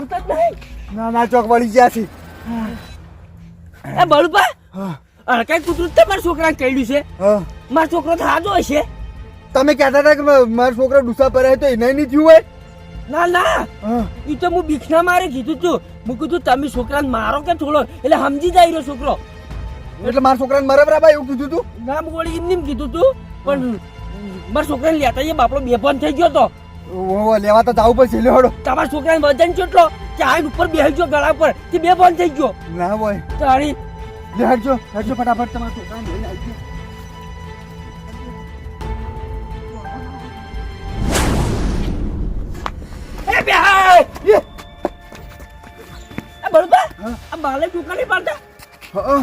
આવતા જ નહીં. ના ના ચોક વળી ગયા છે. એ બળુપા હા. કુતરું કૂતરું મારા છોકરાને કહ્યું છે. હા. મારો છોકરો તો હાજો હશે. તમે કહેતા હતા કે મારો છોકરો ડુસા પર તો એને નહીં થયું હોય? ના ના. એ તો હું બીખના મારે કીધું તું. હું કીધું તમે છોકરાને મારો કે થોડો એટલે સમજી જાય રહ્યો છોકરો. એટલે મારા છોકરાને મારા બરાબર એવું કીધું તું? ના એમને એમ કીધું તું. પણ મારા છોકરાને લેતા એ બાપડો બેભાન થઈ ગયો તો. ઓહો, લેવા તો જાવું પડશે લે હળો તમારા છોકરાને વજન કેટલો? કે આ ઉપર ગયો ગળા પર બે બોલ થઈ ગયો. ના હોય. તારી લે હટજો ફટાફટ તમારા છોકરાને લઈને આવજો એ બેહાય! એ, એ બળુબા. આ બાલે ટૂંકા નહીં પાડતા? હા,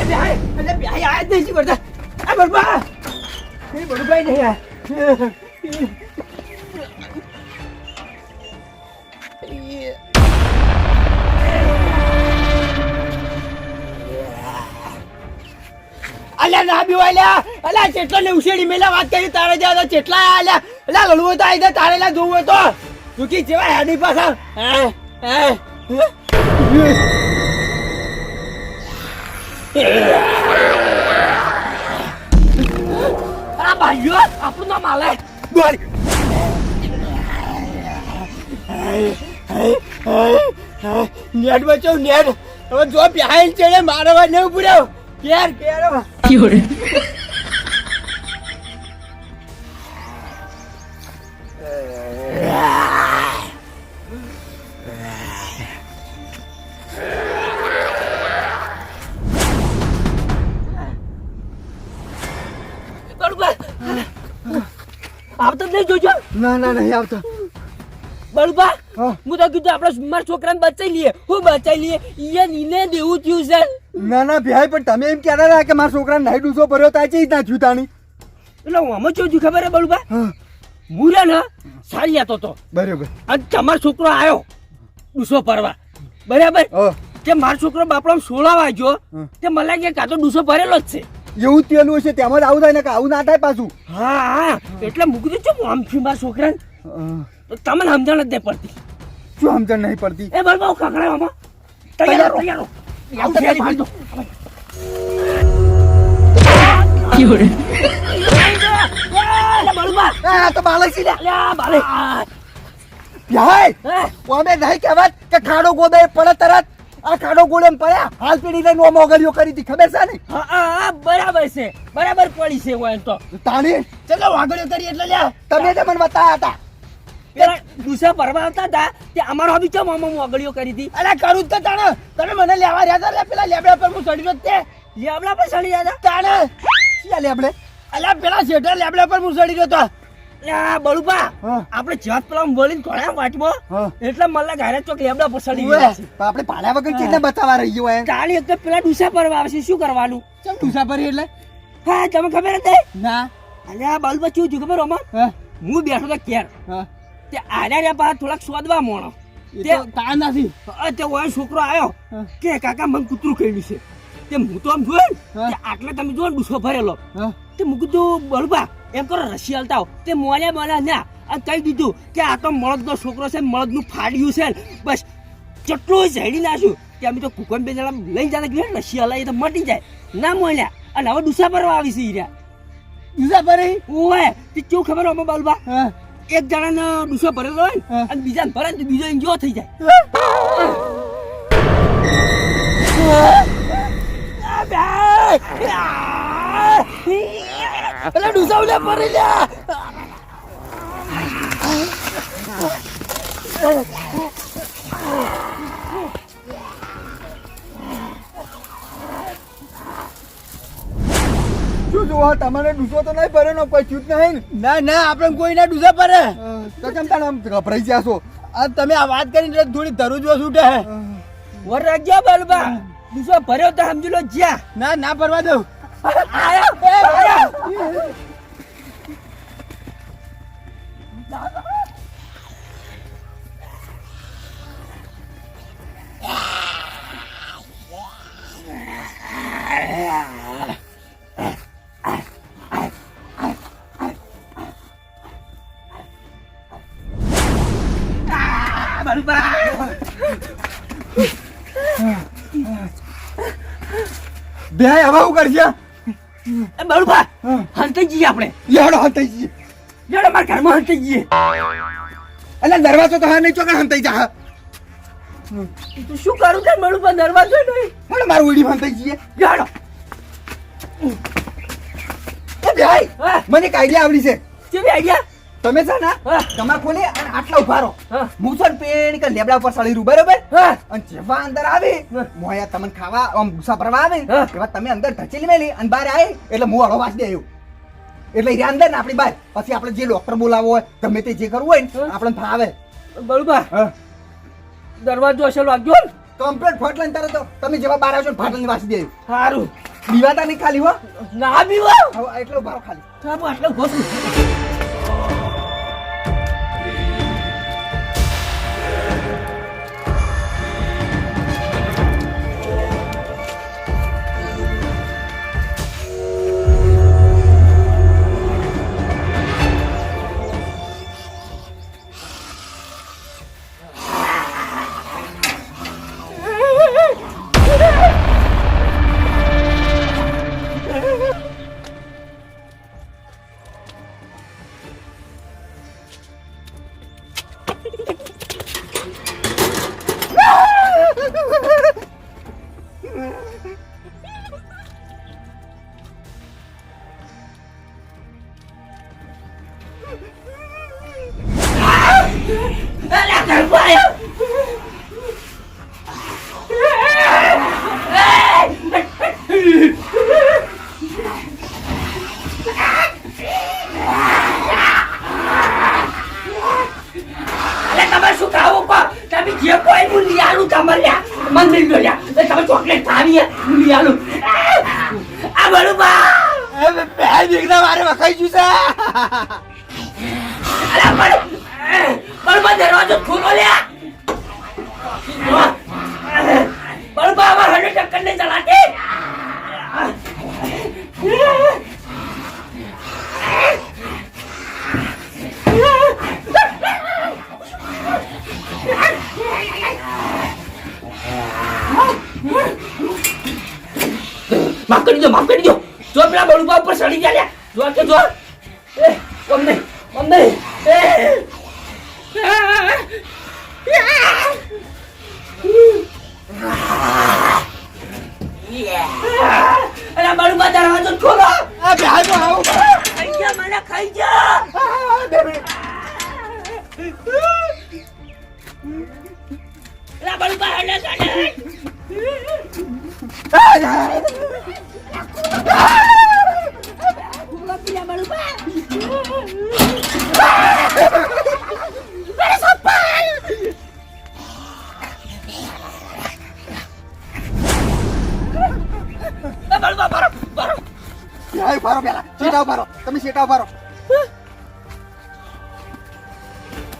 એ બેહાય એટલે બેહાય આ જ નહીં કરતા? એ બળુબા એ બળુબા નહીં આ અલ્યા ના બીવાય લ્યા અલ્યા. ચેટલા ને ઉછેડી મેલા વાત કરી તારે જ્યાં તો ચેટલા અલ્યા. અલ્યા લડવું તો જા તારે લ્યા જોવું તો. ચૂકી જેવા હેડી પાછા. આ ભાઈઓ આપણું નામ આલે. બોલ નેટ બચો નેટ. હવે જો બેહાઈ ચડે મારવા નહીં પૂર્યો કેર કેર આવતો જોજો. ના ના નહીં આવતા. બળબા હું. તો કીધું આપણે મારા છોકરાને બચાવી લઈએ. હું બચાવી લઈએ. ઈએ નીને દેવું થયું છે. ના ના ભાઈ પણ તમે એમ કહેતા રહ્યા કે મારા છોકરાને નહીં ડૂસો ભર્યો તો છે થયું તાણી? એટલે હું આમાં શું થયું ખબર હે. બળબા હા ને સારી હતો. તો બરાબર. અને તમારો છોકરો આવ્યો ડૂસો ભરવા. બરાબર? કે મારો છોકરો બાપડો સોળા વાગ્યો. તે મને લાગે કાં તો ડૂસો ભરેલો જ છે. એવું જ તેલું હશે તેમાં જ આવું થાય ને કે આવું ના થાય પાછું. હા હા એટલે મૂકી દે છું આમ મારા છોકરાને? તમને સમજણ જ નહીં પડતી. શું સમજણ નહીં પડતી? એ બરાબર હું આમાં. તૈયાર તૈયાર આવું છે, ભાઈ કે ખાડો ગોદે પડે તરત. આ કાડો ગોળેમ પડ્યા હાલ પેઢી લઈને ઓમ ઓગળીઓ કરી હતી ખબર છે ને? હા, હા, હા, બરાબર છે. બરાબર પડી છે હોય તો. તાણી ચલો વાગડ્યો કરી એટલે લ્યા. તમે જે મને બતાયા હતા. પેલા ડુસા ભરવા આવતા હતા તે અમારો હબી ચમ આમાં મોગળીઓ કરી હતી? અરે કરું જ તો તાણે. તમે મને લેવા રહ્યા હતા પેલા લેબડા પર હું ચડ્યો તે. લેબડા પર ચડી જતા તાણે. ચાલે લેબડે? અલ્યા પેલા શેઠા લેબડા પર હું ચડી રહ્યો તો. લ્યા, બળુપા આપણે જાત પેલા બોલીને ઘોડા વાટમાં એટલે મલ્લા ઘારે ચોક લેબડા પર ગયા આપણે પાડ્યા વગર કેટલા બતાવવા રહી ગયો એમ? એક તો પેલા ડુસા ભરવા આવશે શું કરવાનું? ચમ મુસાફરી એટલે? હા તમે ખબર હતી? ના. અલ્યા બળુપા શું થયું ખબર ઓમાં? હા. બેઠો તો કેર હા. તે આર્યા પાછા થોડાક સ્વાદવા મોણો. તે તો નથી. તે ઓય છોકરો આવ્યો કે કાકા મને કૂતરું કહ્યું છે. તે હું તો આમ જોયું ને, આટલે તમે જો ડૂસો ભરેલો. તે મૂકી કીધું બળબા એમ કરો રસી હાલતા. તે મોલ્યા મોલ્યા ના. અને કહી દીધું કે આ તો મળદનો છોકરો છે મળદનું ફાડ્યું છે. બસ ચટલું ઝેડી નાખ્યું કે અમે તો કુકન બે જણા લઈ જતા કે રસી હલાય તો મટી જાય. ના મોલ્યા. અને હવે ડૂસા ભરવા આવી છે હીરા. મુસાફરી ઓય તે કેવું ખબર અમે બળબા એક જણાનો ડૂસો ભરેલો હોય ને અને બીજાને ભરે તો બીજો એન્જોય થઈ જાય. ડૂસા લ્યા શું જોવા તમારે ડૂસો તો નહીં પડે ને કોઈ ચૂત નહીં ના. ના આપણે કોઈના ડૂસા પર હે. તો કેમ તાણે આમ ગભરાઈ ગયા છો? આ તમે આ વાત કરીને થોડી ધરું જો છૂટે વર રાખ્યા બલબા. ડૂસો ભર્યો તો સમજી લો જ્યાં. ના ના ભરવા દઉં. આયા આયા બળુબા બે હવે હું કરશે? એ બળુબા હંતે જઈએ આપણે. યાડો હંતાઈ જઈએ. યાડો મારા ઘરમાં હંતે જઈએ. એટલે દરવાજો તો હા નહીં ચોકડ હંતાઈ જા? તું શું કરું કે બળુબા દરવાજો નહીં. હણ મારું ઉડી હંતાઈ જઈએ. યાડો એ ભાઈ મને એક આઈડિયા આવડી છે. કેવી આઈડિયા તમે છે ને. તમારે ખોલી અને આટલા ઊભા રહો. હા. છે પેણ કે લેબડા ઉપર સળી બરોબર? અને જેવા અંદર આવે મોયા તમને ખાવા આમ ભૂસા ભરવા આવે એવા તમે અંદર ઢચેલી મેલી અને બહાર આવે એટલે હું હળો વાંચ દે એટલે એ અંદર ને આપણી બહાર. પછી આપણે જે ડોક્ટર બોલાવો હોય ગમે તે જે કરવું હોય ને હા. આપણને ફાવે. બરોબર દરવાજો વાગજો ને. કમ્પ્લીટ તારે તો તમે જેવા બહાર આવશો ફાટલની વાંચી દે સારું બીવાતા નહીં ખાલી હો. ના બીવા? એટલો ભારો ખાલી. આટલો ઘોસું માફ કરી દો માફ કરી દો. જો પેલા બળુબા ઉપર ચડી ગયા લ્યા. જો કે જો. એ મમ્મી મમ્મી એ. અરે બળુબા દરવાજો ખોલો. આ બે તો આવું. ખાઈ જા મને ખાઈ જા. આ બે મિનિટ. હલે ચાલે ઊભા રહો.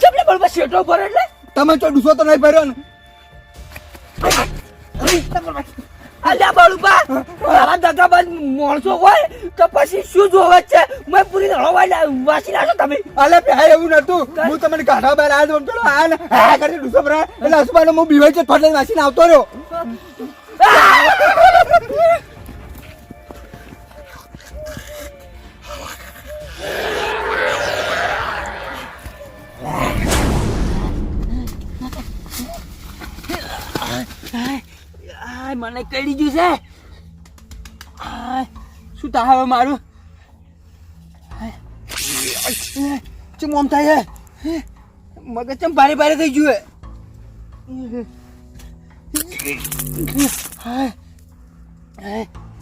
ચપલે બળુબા શેટો પર એટલે? તમે તો ડૂસો તો નહીં ભર્યો ને. અલ્યા બાળુબા આવા દગાબાજ માણસો હોય તો પછી શું જોવે છે? મેં પૂરી હળવાઈ વાસી નાખો તમે. અલે ભાઈ એવું નતું હું તમને કાઢા બહાર આવ્યો પેલો આ ને આ કરીને ડૂસો ભરાય. એટલે અસુબાનો હું બીવાઈ છે ફટલે વાસીને આવતો રહ્યો. આ મને કઈ ગયું છે? શું તા હવે મારું? ચમ ઓમ થાય મગજ ચમ ભારે ભારે થઈ ગયું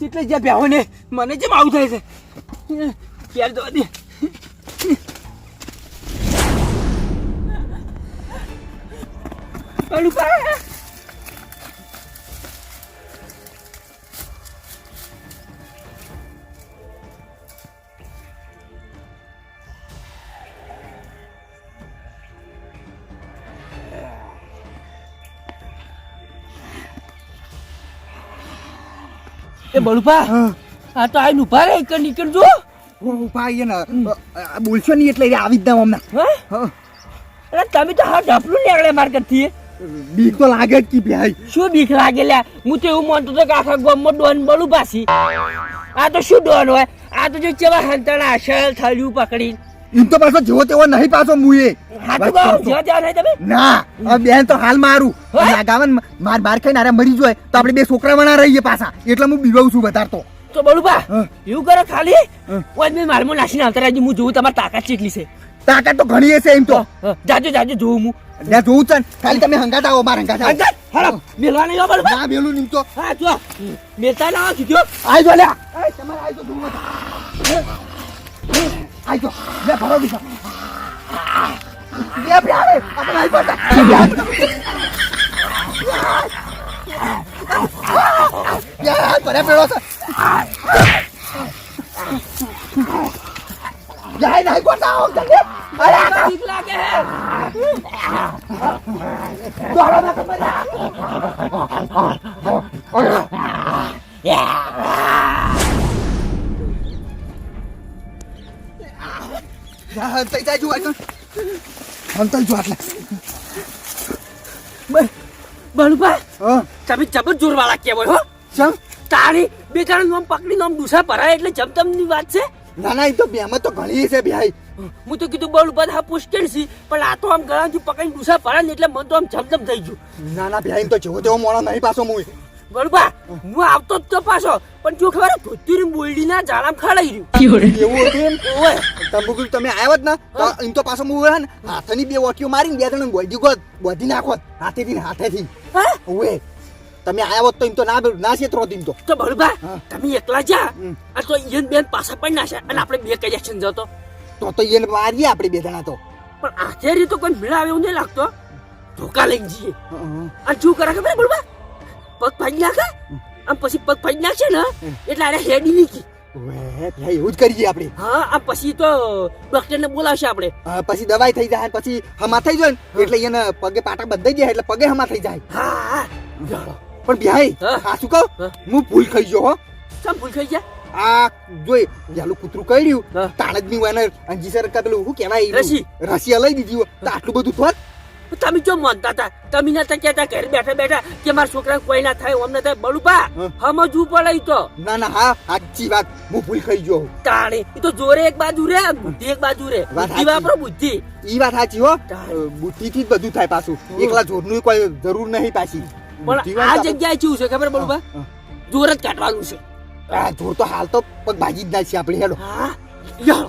એટલે જ્યાં બેહો ને, મને જેમ આવું થાય છે? ક્યારે તો દે? બાળુબા એ બળુભા આ તો આઈને ઊભા રહે કે નીકળજો ઊભા ભાઈ ને. બોલશો નહીં એટલે આવી જ ના હમણાં. અરે તમે તો હા ઢપલું નીકળે માર્કેટથી બીક તો લાગે જ કી ભાઈ. શું બીક લાગે લ્યા? હું તો એવું માનતો હતો કે આખા ગામમાં ડોન બળું પાછી આ તો શું ડોન હોય? આ તો જો ચેવા હંતાણા અસલ થળિયું પકડી એમ તો પાછો જેવો તેવો નહીં પાછો મુએ. ના હવે બેન તો હાલ મારું. હે? લાગાવન માર બાર ખાઈને આરે મરી જોય તો આપણે બે છોકરા વણા રહીએ પાછા. એટલે હું બીવાઉં છું વધારતો તો. બળુબા. એવું કરો ખાલી. ઓય મેં મારમો નાસીને આવતા રાજી હું જોઉં તમારી તાકાત કેટલી છે. તાકાત તો ઘણી હશે એમ તો. જાજો જાજો જોઉં હું. જા જોઉં છે ખાલી તમે હંગાત આવો માર હંગાત આવો. અંકલ હાલો મેલવા નહીં બળુબા ના મેલું નહીં તો. હા જો. મેલતા ના આવો સીધો આઈ જો લ્યા. આઈ તમારે આઈ તો જોવું હતું. આઈ જો. લે ભરો દીધા બે બે આવે આપણે આવી પડતા યાર ભરે પેલો છે જાય ખબર જા તઈ જા જો આટલે. આટલે બળુબા હા. તમે જબર જોરવાળા કહેવાય હો. ચમ? તારી બે જણ નોમ પકડી નોમ ડૂસા ભરાય એટલે જમતમની વાત છે? ના ના એ તો બેમાં તો ઘણી છે ભાઈ. હું તો કીધું બળ બધા પુષ્કેલ છે પણ આ તો આમ ગળાથી પકડીને ડૂસા ભરાય ને એટલે મને તો આમ જમતમ થઈ ગયું. ના ના ભાઈ તો જેવો તેવો મોણો નહીં પાછો હું બળબા હું આવતો જ તો પાછો. પણ જો ખબર ધોતી બોલડી ના જાળામ ખડાઈ રહ્યું. એવું હતું એમ? ઓય તમે કીધું તમે આવ્યા જ ના તો એમ તો પાછો હું હે ને હાથની બે વટીઓ મારીને બે જણ બોધી ગોત બોધી નાખો હાથેથી ને હાથેથી. ઓએ તમે આવ્યા હોત તો એમ તો ના ના છેતરો એમ તો. તો બળબા તમે એકલા જા. આ તો ઈયન બેન પાછા પણ નાખ્યા અને આપણે બે કઈ એક્શન જતો. તો તો એને મારીએ આપણે બે જણા તો. પણ આખેરી તો કોઈ મેળા એવું નહીં લાગતો. ધોકા લઈ જઈએ. આ શું કરે ખબર બળબા પગ ફાડી નાખે આમ પછી પગ ફાડી નાખશે ને એટલે આને હેડી નીકી એવું જ કરીએ આપણે. હા આ પછી તો ડોક્ટર ને બોલાવશે આપણે. પછી દવાઈ થઈ જાય પછી હમા થઈ જાય એટલે એને પગે પાટા બંધાઈ જાય એટલે પગે હમા થઈ જાય. હા. પણ હા. આ શું કહું? હું. ભૂલ ખાઈ ગયો હો. શું ભૂલ ખાઈ ગયા? આ જોઈ પેલું કૂતરું કર્યું હા. તાણ જ નહીં હોય ને અંજી સર પેલું શું કહેવાય રસી. રસી લઈ દીધી આટલું બધું થોત. તમે જો માનતા હતા તમે નતા કહેતા ઘરે બેઠા બેઠા કે મારા છોકરા કોઈ ના થાય અમને થાય બળુપા. સમજવું પડે તો. ના ના હા સાચી વાત. હું ભૂલ ખાઈ ગયો. તાણે એ તો જોરે એક બાજુ રે બુદ્ધિ એક બાજુ રે. વાત બુદ્ધિ વાપરો બુદ્ધિ. ઈ વાત સાચી હો. બુદ્ધિ બુદ્ધિથી બધું થાય પાછું. એકલા જોરનું કોઈ જરૂર નહીં પાછી. પણ આ જગ્યાએ શું છે ખબર બળુપા? જોર જ કાઢવાનું છે. આ જોર તો હાલ તો પગ ભાજી જ ના છે આપણે હેડો હા યાર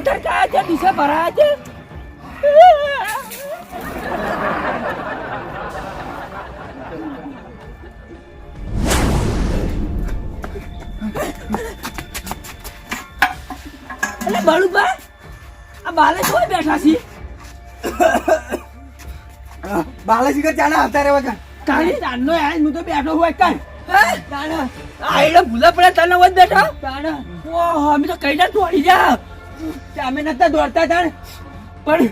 વધારે છે દિશા ભરાયા છે. એટલે બળુબા આ બાલે કોઈ બેઠા છે. બાલાજી કર ચાલે આવતા વગર કા તારી તારનો યાર હું તો બેઠો હોય કાન આ એટલે ભૂલા પડે તને વધ બેઠા. ઓહો અમે તો કઈ ના તોડી જા અમે નતા દોડતા હતા પણ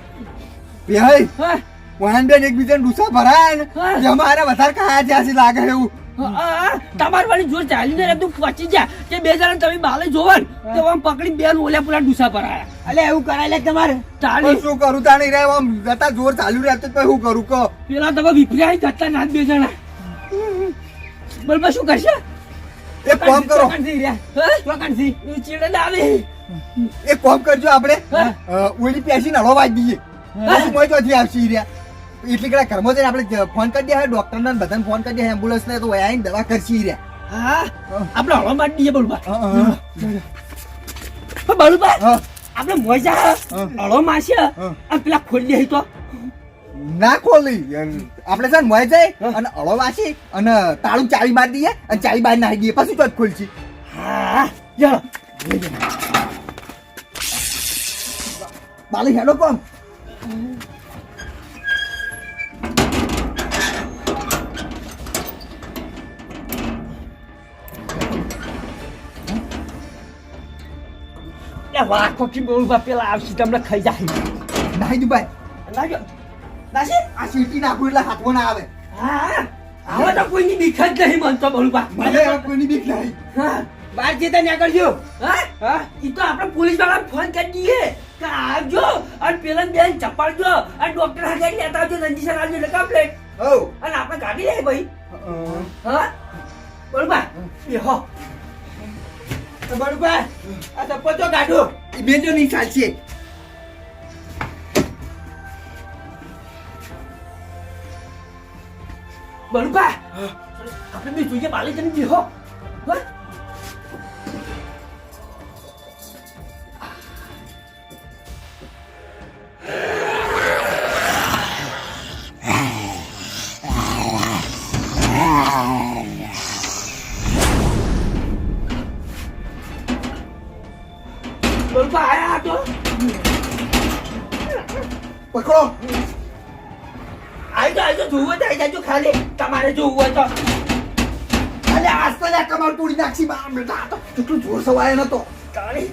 ભાઈ હા, વાહન બેન એકબીજાને ડૂસા ભરાય ને હા. આને વધારે ખાયા છે આસી લાગે એવું. હા, હા, તમાર વાળી જોર ચાલી રે તું પચી જા. કે બે જણા તમે બાલે જોવા તો આમ પકડી બેન ઓલ્યા પુલા ડૂસા પરાયા એટલે એવું કરાય લે તમારે. તાળી. શું કરું તાણી રે આમ જતા જોર ચાલુ રહે તો શું કરું કહો. પેલા તમે વિપર્યા જતા ના બે જણા. બરોબર શું કરશે? એક કામ કરો. કાંસી રહ્યા. કાંસી એ ચીડે ના આવે. એક કામ કરજો આપણે. ઓલી પેસી નળો વાજ દઈએ મોય ચોથી આવશે રહ્યા એટલી કડા ઘરમાં જઈને આપણે ફોન કરી દે ડોક્ટર ને બધાને ફોન કરી દે એમ્બ્યુલન્સ ને તો આવીને દવા કરશી રહ્યા હા. આપણે હળો મારી દઈએ હા, હા, આપણે મોજા હળો માસે. પેલા ખોલી દે તો. ના ખોલી. આપણે છે ને મોય જાય અને અળો વાસી અને તાળું ચાળી મારી દઈએ અને ચાળી બહાર નાખી દઈએ. પછી ચોથ ખોલશી. હા. ચાલો બાલી હેડો કોમ lá com aquele meu lugar pelado, se dá ખાઈ જાય નાહી દુબાઈ નાહી નાસી આ સીટી ના કોઈ હાથમાં ના આવે હા હવે તો કોઈની બીક જ નહીં મન તો બોલું મને કોઈની બીક નહીં હા બહાર જતા ન્યા કરજો હા હા ઈ તો આપણે પોલીસવાળા ફોન કરી દઈએ કે આવજો? અને પેલા બેન ચપાડજો. અને ડોક્ટર હાજર લેતા આવજો નંદીસર આવજો એટલે કમ્પ્લેટ હો અને આપણે કાઢી લે ભાઈ. હા. બરોબર? એ હો. બરોબર? આ ચપ્પલ તો કાઢો બેજો નહીં ચાલશે. બરોબર? આપણે બી જોઈએ બાલે જઈને બી હો. હા? પકડો. આઈ તો આઈ તો જોવું તો જાજો ખાલી. તમારે જોવું હોય તો. અલે, આજ તો લે કમર તોડી નાખી બા બેટા તો. કેટલું જોર સવાય નતો. તાળી.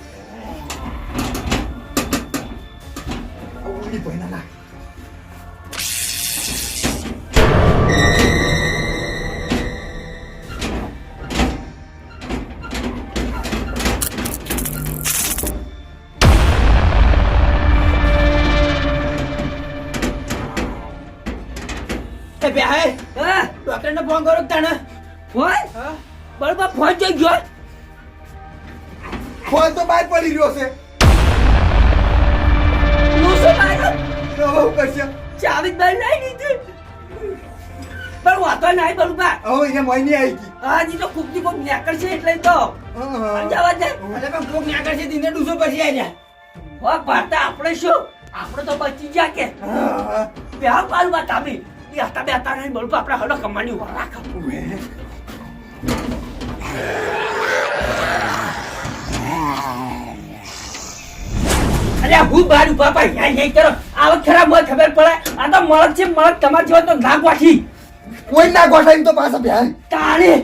ડોક્ટર ને ફોન કરો તને? ફોન? બરોબર ફોન જોઈ ગયો. ફોન તો બહાર પડી રહ્યો છે. હું શું માર્યો તો હવે હું કરશે? ચાવી જ નહીં દીધી. પણ વાતો નહીં બરોબર. હવે એને મોય નહીં આવી ગઈ. હાજી તો ખૂબ ખૂબ નેકર છે એટલે તો. જવા દે. એટલે પણ કોક ના કરશે દિને ડૂસો પછી આવી જાય. હો પાતા આપણે શું? આપણે તો બચી ગયા કે. પ્યાર પાલ વાત આપી એ હતા બે હતા નહીં બરોબર આપણે હડો કમાણી ઉપર રાખ. અરે હું બાર ઊભા પા ન્યાય ન્યાય કરો આવો ખરા મને ખબર પડે આ તો મળદ છે મળદ તમાર જેવો તો ના ગોઠી કોઈ ના ગોઠાવી તો પાછા બેન તાળી